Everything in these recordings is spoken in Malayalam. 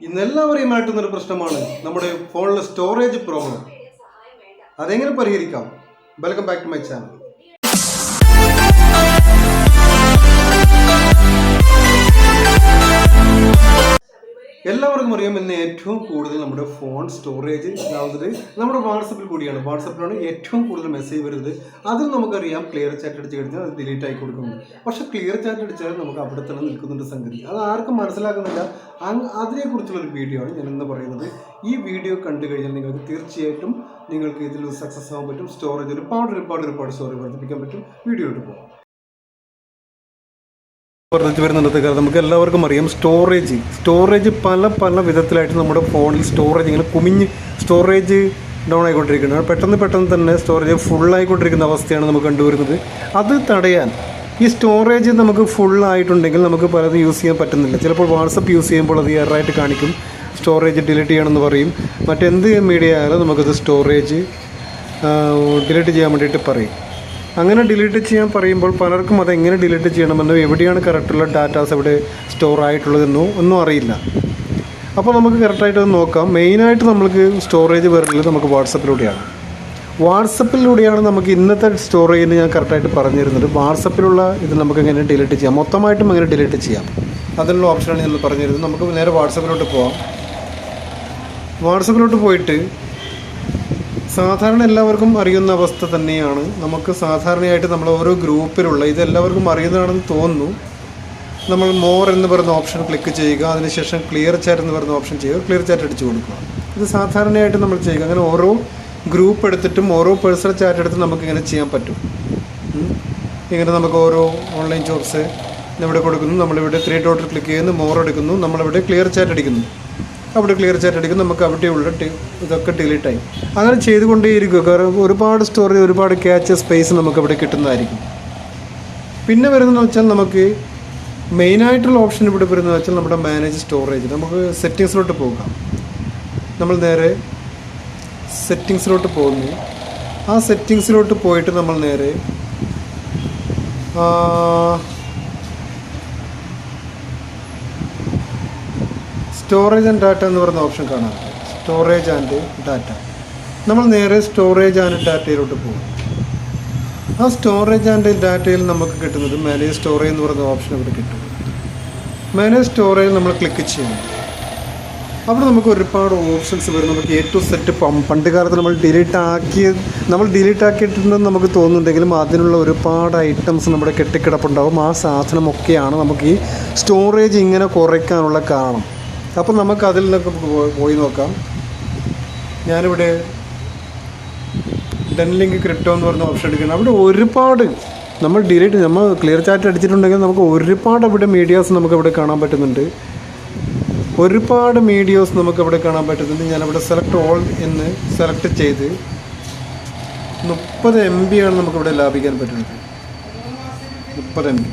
ഇന്ന് എല്ലാവരെയും മാറ്റുന്ന ഒരു പ്രശ്നമാണ് നമ്മുടെ ഫോണിലെ സ്റ്റോറേജ് പ്രോബ്ലം അതെങ്ങനെ പരിഹരിക്കാം? Welcome back to my channel എല്ലാവർക്കും അറിയാം ഇന്ന് ഏറ്റവും കൂടുതൽ നമ്മുടെ ഫോൺ സ്റ്റോറേജ് ഇതാവുന്നത് നമ്മുടെ വാട്സപ്പിൽ കൂടിയാണ്. വാട്സപ്പിലാണ് ഏറ്റവും കൂടുതൽ മെസ്സേജ് വരുന്നത്. അതിൽ നമുക്കറിയാം ക്ലിയർ ചാറ്റ് അടിച്ച് കഴിഞ്ഞാൽ അത് ഡിലീറ്റ് ആയി കൊടുക്കുന്നു. പക്ഷേ ക്ലിയർ ചാറ്റ് അടിച്ചാൽ നമുക്ക് അവിടെ തന്നെ നിൽക്കുന്നുണ്ട് സംഗതി. അത് ആർക്കും മനസ്സിലാക്കുന്നില്ല. അതിനെക്കുറിച്ചുള്ള ഒരു വീഡിയോ ആണ് ഞാൻ പറയുന്നത്. ഈ വീഡിയോ കണ്ടു കഴിഞ്ഞാൽ നിങ്ങൾക്ക് തീർച്ചയായിട്ടും നിങ്ങൾക്ക് ഇതിൽ സക്സസ് ആവാൻ പറ്റും. സ്റ്റോറേജ് ഒരുപാട് ഒരുപാട് ഒരുപാട് സ്റ്റോറേജ് വർദ്ധിപ്പിക്കാൻ പറ്റും. വീഡിയോ ഇട്ട് പോകാം. വർദ്ധിച്ചു വരുന്നുണ്ട് കാരണം നമുക്ക് എല്ലാവർക്കും അറിയാം. സ്റ്റോറേജ് സ്റ്റോറേജ് പല പല വിധത്തിലായിട്ട് നമ്മുടെ ഫോണിൽ സ്റ്റോറേജ് ഇങ്ങനെ കുമിഞ്ഞ് സ്റ്റോറേജ് ഡൗൺ ആയിക്കൊണ്ടിരിക്കുന്നത് പെട്ടെന്ന് പെട്ടെന്ന് തന്നെ സ്റ്റോറേജ് ഫുൾ ആയിക്കൊണ്ടിരിക്കുന്ന അവസ്ഥയാണ് നമുക്ക് കണ്ടുവരുന്നത്. അത് തടയാൻ ഈ സ്റ്റോറേജ് നമുക്ക് ഫുൾ ആയിട്ടുണ്ടെങ്കിൽ നമുക്ക് പലതും യൂസ് ചെയ്യാൻ പറ്റുന്നില്ല. ചിലപ്പോൾ വാട്സപ്പ് യൂസ് ചെയ്യുമ്പോൾ അത് എറായിട്ട് കാണിക്കും. സ്റ്റോറേജ് ഡിലീറ്റ് ചെയ്യണമെന്ന് പറയും. മറ്റെന്ത് മീഡിയ ആയാലും നമുക്കത് സ്റ്റോറേജ് ഡിലീറ്റ് ചെയ്യാൻ വേണ്ടിയിട്ട് പറയും. അങ്ങനെ ഡിലീറ്റ് ചെയ്യാൻ പറയുമ്പോൾ പലർക്കും അത് എങ്ങനെ ഡിലീറ്റ് ചെയ്യണമെന്നോ എവിടെയാണ് കറക്റ്റുള്ള ഡാറ്റാസ് എവിടെ സ്റ്റോർ ആയിട്ടുള്ളതെന്നോ ഒന്നും അറിയില്ല. അപ്പോൾ നമുക്ക് കറക്റ്റായിട്ട് അത് നോക്കാം. മെയിനായിട്ട് നമുക്ക് സ്റ്റോറേജ് വരുന്നത് നമുക്ക് വാട്സപ്പിലൂടെയാണ്. വാട്സപ്പിലൂടെയാണ് നമുക്ക് ഇന്നത്തെ സ്റ്റോർ ചെയ്യുന്നത് ഞാൻ കറക്റ്റായിട്ട് പറഞ്ഞു തരുന്നത് വാട്സപ്പിലുള്ള ഇത് നമുക്ക് എങ്ങനെ ഡിലീറ്റ് ചെയ്യാം? മൊത്തമായിട്ടും എങ്ങനെ ഡിലീറ്റ് ചെയ്യാം? അതിനുള്ള ഓപ്ഷനാണ് ഞാൻ പറഞ്ഞു തരുന്നത് നമുക്ക് നേരെ വാട്സപ്പിലോട്ട് പോവാം. വാട്സപ്പിലോട്ട് പോയിട്ട് സാധാരണ എല്ലാവർക്കും അറിയുന്ന അവസ്ഥ തന്നെയാണ്. നമുക്ക് സാധാരണയായിട്ട് നമ്മൾ ഓരോ ഗ്രൂപ്പിലുള്ള ഇത് എല്ലാവർക്കും അറിയുന്നതാണെന്ന് തോന്നുന്നു. നമ്മൾ മോർ എന്ന് പറയുന്ന ഓപ്ഷൻ ക്ലിക്ക് ചെയ്യുക അതിനുശേഷം ക്ലിയർ ചാറ്റ് എന്ന് പറയുന്ന ഓപ്ഷൻ ചെയ്യുക ക്ലിയർ ചാറ്റ് അടിച്ചു കൊടുക്കുക. ഇത് സാധാരണയായിട്ട് നമ്മൾ ചെയ്യുക. അങ്ങനെ ഓരോ ഗ്രൂപ്പ് എടുത്തിട്ടും ഓരോ പേഴ്സണൽ ചാറ്റ് എടുത്ത് നമുക്ക് ഇങ്ങനെ ചെയ്യാൻ പറ്റും. ഇങ്ങനെ നമുക്ക് ഓരോ ഓൺലൈൻ ജോബ്സ് ഇവിടെ കൊടുക്കുന്നു നമ്മളിവിടെ ത്രീ ഡോട്ടർ ക്ലിക്ക് ചെയ്യുന്നു മോർ എടുക്കുന്നു നമ്മളിവിടെ ക്ലിയർ ചാറ്റ് അടിക്കുന്നു. അവിടെ ക്ലിയർ ചാറ്റ് അടിക്കും നമുക്ക് അവിടെയുള്ള ഇതൊക്കെ ഡിലീറ്റ് ആയി. അങ്ങനെ ചെയ്തുകൊണ്ടേയിരിക്കുക കാരണം ഒരുപാട് സ്റ്റോറി ഒരുപാട് ക്യാച്ച് സ്പേസ് നമുക്ക് അവിടെ കിട്ടുന്നതായിരിക്കും. പിന്നെ വരുന്നതെന്ന് വെച്ചാൽ നമുക്ക് മെയിനായിട്ടുള്ള ഓപ്ഷൻ ഇവിടെ വരുന്നത് വെച്ചാൽ നമ്മുടെ മാനേജ് സ്റ്റോറേജ് നമുക്ക് സെറ്റിങ്സിലോട്ട് പോകാം. നമ്മൾ നേരെ സെറ്റിങ്സിലോട്ട് പോകുന്നു. ആ സെറ്റിങ്സിലോട്ട് പോയിട്ട് നമ്മൾ നേരെ സ്റ്റോറേജ് ആൻഡ് ഡാറ്റ എന്ന് പറയുന്ന ഓപ്ഷൻ കാണാം. സ്റ്റോറേജ് ആൻഡ് ഡാറ്റ നമ്മൾ നേരെ സ്റ്റോറേജ് ആൻഡ് ഡാറ്റയിലോട്ട് പോകും. ആ സ്റ്റോറേജ് ആൻഡ് ഡാറ്റയിൽ നമുക്ക് കിട്ടുന്നത് മാനേജ് സ്റ്റോറേജ് എന്ന് പറയുന്ന ഓപ്ഷൻ ഇവിടെ കിട്ടും. മാനേജ് സ്റ്റോറേജ് നമ്മൾ ക്ലിക്ക് ചെയ്യണം അവിടെ നമുക്ക് ഒരുപാട് ഓപ്ഷൻസ് വരും നമുക്ക് എ ടു സെറ്റ് പണ്ട് കാലത്ത് നമ്മൾ ഡിലീറ്റ് ആക്കി നമ്മൾ ഡിലീറ്റ് ആക്കിയിട്ടുണ്ടെന്ന് നമുക്ക് തോന്നുന്നുണ്ടെങ്കിലും അതിനുള്ള ഒരുപാട് ഐറ്റംസ് നമ്മുടെ കെട്ടിക്കിടപ്പുണ്ടാവും. ആ സാധനമൊക്കെയാണ് നമുക്ക് ഈ സ്റ്റോറേജ് ഇങ്ങനെ കുറയ്ക്കാനുള്ള കാരണം. അപ്പം നമുക്ക് അതിൽ നിന്നൊക്കെ പോയി നോക്കാം. ഞാനിവിടെ ഡെൻ ലിങ്ക് ക്രിപ്റ്റോ എന്ന് പറഞ്ഞ ഓപ്ഷൻ എടുക്കുന്നത് അവിടെ ഒരുപാട് നമ്മൾ ഡിലീറ്റ് നമ്മൾ ക്ലിയർ ചാറ്റ് അടിച്ചിട്ടുണ്ടെങ്കിൽ നമുക്ക് ഒരുപാട് അവിടെ മീഡിയാസ് നമുക്ക് ഇവിടെ കാണാൻ പറ്റുന്നുണ്ട്. ഒരുപാട് മീഡിയോസ് നമുക്ക് ഇവിടെ കാണാൻ പറ്റുന്നുണ്ട്. ഞാനവിടെ സെലക്ട് ഓൾ എന്ന് സെലക്ട് ചെയ്ത് മുപ്പത് എം ബി ആണ് നമുക്കിവിടെ ലാഭിക്കാൻ പറ്റുന്നത്. മുപ്പത് എം ബി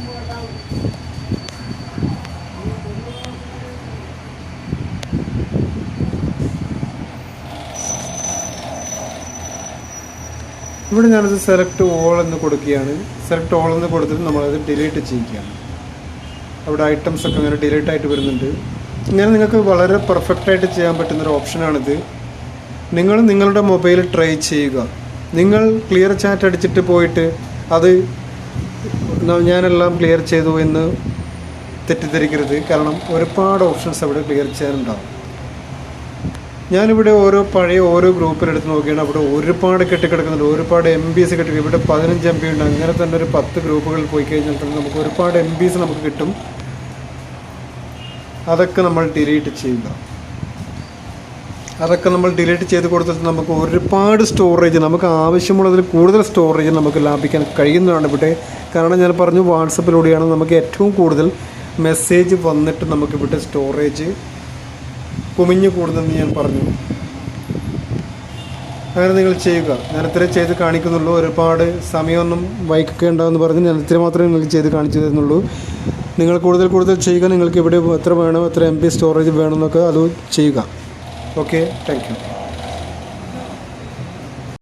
ഇവിടെ ഞാനത് സെലക്ട് ഓൾ എന്ന് കൊടുക്കുകയാണ്. സെലക്ട് ഓൾ എന്ന് കൊടുത്തിട്ട് നമ്മളത് ഡിലീറ്റ് ചെയ്യുകയാണ്. അവിടെ ഐറ്റംസ് ഒക്കെ ഇങ്ങനെ ഡിലീറ്റ് ആയിട്ട് വരുന്നുണ്ട്. ഇങ്ങനെ നിങ്ങൾക്ക് വളരെ പെർഫെക്റ്റായിട്ട് ചെയ്യാൻ പറ്റുന്നൊരു ഓപ്ഷനാണിത് നിങ്ങൾ നിങ്ങളുടെ മൊബൈൽ ട്രൈ ചെയ്യുക. നിങ്ങൾ ക്ലിയർ ചാറ്റ് അടിച്ചിട്ട് പോയിട്ട് അത് ഞാനെല്ലാം ക്ലിയർ ചെയ്തു എന്ന് തെറ്റിദ്ധരിക്കരുത്. കാരണം ഒരുപാട് ഓപ്ഷൻസ് അവിടെ ക്ലിയർ ചെയ്യാനുണ്ടാവും. ഞാനിവിടെ ഓരോ പഴയ ഓരോ ഗ്രൂപ്പിലെടുത്ത് നോക്കിയാണ്. അവിടെ ഒരുപാട് കെട്ടിക്കിടക്കുന്നുണ്ട്. ഒരുപാട് എം ബി എസ് കെട്ടി. ഇവിടെ പതിനഞ്ച് എം ബി ഉണ്ട്. അങ്ങനെ തന്നെ ഒരു പത്ത് ഗ്രൂപ്പുകളിൽ പോയി കഴിഞ്ഞാൽ തന്നെ നമുക്ക് ഒരുപാട് എം ബി നമുക്ക് കിട്ടും. അതൊക്കെ നമ്മൾ ഡിലീറ്റ് ചെയ്യുക. അതൊക്കെ നമ്മൾ ഡിലീറ്റ് ചെയ്ത് കൊടുത്തിട്ട് നമുക്ക് ഒരുപാട് സ്റ്റോറേജ് നമുക്ക് ആവശ്യമുള്ളതിൽ കൂടുതൽ സ്റ്റോറേജ് നമുക്ക് ലാഭിക്കാൻ കഴിയുന്നതാണ് ഇവിടെ. കാരണം ഞാൻ പറഞ്ഞു വാട്സപ്പിലൂടെയാണ് നമുക്ക് ഏറ്റവും കൂടുതൽ മെസ്സേജ് വന്നിട്ട് നമുക്ക് ഇവിടെ സ്റ്റോറേജ് കുമിഞ്ഞു കൂടുന്നെന്ന് ഞാൻ പറഞ്ഞു. അങ്ങനെ നിങ്ങൾ ചെയ്യുക. ഞാൻ ചെയ്ത് കാണിക്കുന്നുള്ളൂ. ഒരുപാട് സമയമൊന്നും വൈകൊക്കെ ഉണ്ടാകുമെന്ന് പറഞ്ഞ് ഞാൻ മാത്രമേ നിങ്ങൾക്ക് ചെയ്ത് കാണിച്ചു തരുന്നുള്ളൂ. നിങ്ങൾ കൂടുതൽ കൂടുതൽ ചെയ്യുക. നിങ്ങൾക്ക് ഇവിടെ എത്ര വേണം എത്ര എം ബി സ്റ്റോറേജ് വേണമെന്നൊക്കെ അത് ചെയ്യുക. Okay thank you